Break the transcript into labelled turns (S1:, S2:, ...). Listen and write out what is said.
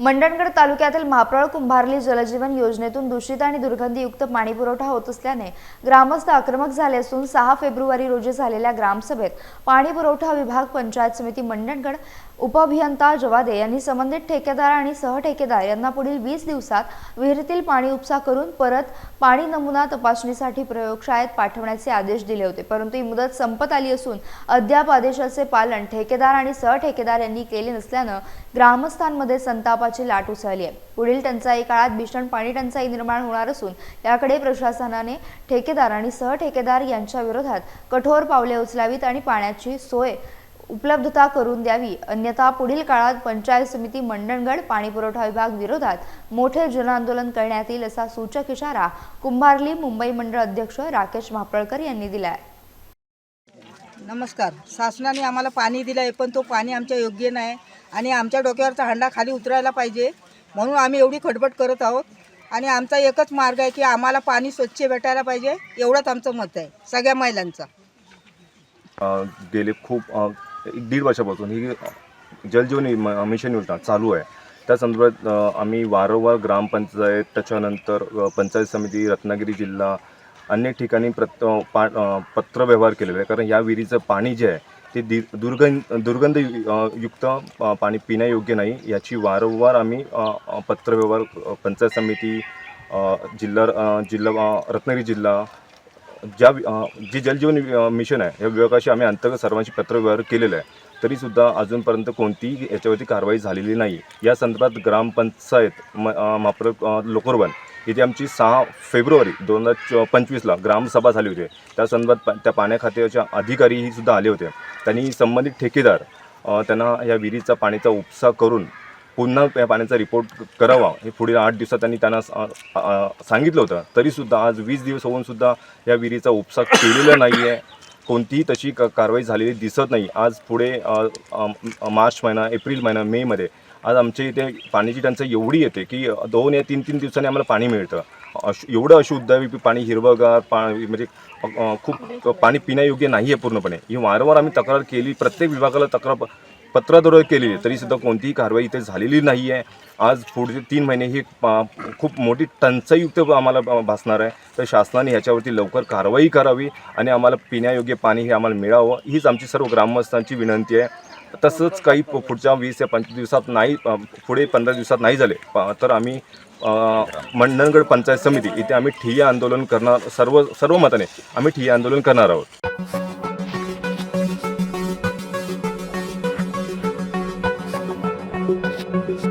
S1: मंडणगड तालुक्यातील म्हाप्रळ कुंभारली जलजीवन योजनेतून दूषित आणि दुर्गंधीयुक्त पाणी पुरवठा होत असल्याने ग्रामस्थ आक्रमक झाले असून सहा फेब्रुवारी रोजी झालेल्या ग्रामसभेत पाणी पुरवठा विभाग पंचायत समिती मंडणगड उपअभियंता जवादे यांनी संबंधित ठेकेदार आणि सहठेकेदार यांना पुढील वीस दिवसात विहिरीतील पाणी उपसा करून परत पाणी नमुना तपासणीसाठी प्रयोगशाळेत पाठवण्याचे आदेश दिले होते. परंतु ही मुदत संपत आली असून अद्याप आदेशाचे पालन ठेकेदार आणि सहठेकेदार यांनी केले नसल्यानं ग्रामस्थांमध्ये संतापाची लाट उसळली आहे. पुढील टंचाई काळात भीषण पाणी टंचाई निर्माण होणार असून याकडे प्रशासनाने ठेकेदार आणि सहठेकेदार यांच्या विरोधात कठोर पावले उचलावीत आणि पाण्याची सोय उपलब्धता करून द्यावी. अन्यथा पुढील काळात पंचायत समिती मंडणगड पाणीपुरवठा विभाग विरोधात मोठे जनआंदोलन करण्यात येईल असा सूचक इशारा कुंभारली मुंबई मंडळ अध्यक्ष राकेश म्हापळकर यांनी दिला आहे
S2: नमस्कार. शासनाने आम्हाला पाणी दिलं आहे पण तो पाणी आमच्या योग्य नाही. आणि आमच्या डोक्यावरचा हंडा खाली उतरायला पाहिजे. म्हणून आम्ही एवढी खटपट करत आहोत. आणि आमचा एकच मार्ग आहे की आम्हाला पाणी स्वच्छ भेटायला पाहिजे एवढंच आमचं मत आहे सगळ्या महिलांचं.
S3: गेले खूप एक दीड वर्षापासून ही जलजीवन म- मिशन योजना चालू आहे. त्या संदर्भात आम्ही वारंवार ग्रामपंचायत त्याच्यानंतर पंचायत समिती रत्नागिरी जिल्हा अनेक ठिकाणी प्रत पा पत्रव्यवहार केलेला आहे कारण या विहिरीचं पाणी जे आहे ते दि दुर्गंध दुर्गंध युक्त पाणी पिण्यायोग्य नाही. याची वारंवार आम्ही पत्रव्यवहार पंचायत समिती जिल्हा जिल्हा रत्नागिरी जिल्हा ज्या जे जलजीवन मिशन आहे या विभागाशी आम्ही अंतर्गत सर्वांशी पत्रव्यवहार केलेला आहे. तरीसुद्धा अजूनपर्यंत कोणतीही याच्यावरती कारवाई झालेली नाही. या संदर्भात ग्रामपंचायत म अ, लोकरवन इथे आमची सहा फेब्रुवारी दोन हजार च पंचवीसला ग्रामसभा झाली होती. त्या संदर्भात पा- त्या पाण्या खात्याच्या अधिकारीही सुद्धा आले होते. त्यांनी संबंधित ठेकेदार त्यांना या विहिरीचा पाण्याचा उपसा करून पुन्हा या पाण्याचा रिपोर्ट करावा हे पुढील आठ दिवसात त्यांनी त्यांना सांगितलं होतं. तरीसुद्धा आज वीस दिवस होऊन सुद्धा या विहिरीचा उपसा केलेला नाही आहे कोणतीही तशी क कारवाई झालेली दिसत नाही. आज पुढे मार्च महिना एप्रिल महिना मेमध्ये आज आमच्या इथे पाण्याची टंचाई एवढी येते की दोन या तीन तीन दिवसांनी आम्हाला पाणी मिळतं. अश एवढं अशुद्ध आहे पाणी हिरवंगार पा म्हणजे खूप पाणी पिण्यायोग्य नाही आहे पूर्णपणे. ही वारंवार आम्ही तक्रार केली प्रत्येक विभागाला तक्रार पत्राद्वारे केली तरीसुद्धा कोणतीही कारवाई इथे झालेली नाही आहे आज पुढचे तीन महिने ही पा- खूप मोठी टंचाईयुक्त आम्हाला भासणार आहे. तर शासनाने ह्याच्यावरती लवकर कारवाई करावी आणि आम्हाला पिण्यायोग्य पाणी हे आम्हाला मिळावं. हीच आमची सर्व ग्रामस्थांची विनंती आहे. तसंच काही पुढच्या वीस या पंचवीस दिवसात नाही पुढे पंधरा दिवसात नाही झाले तर आम्ही मंडणगड पंचायत समिती इथे आम्ही ठिय्या आंदोलन करणार सर्व सर्व मताने आम्ही ठिय्या आंदोलन करणार आहोत Thank you.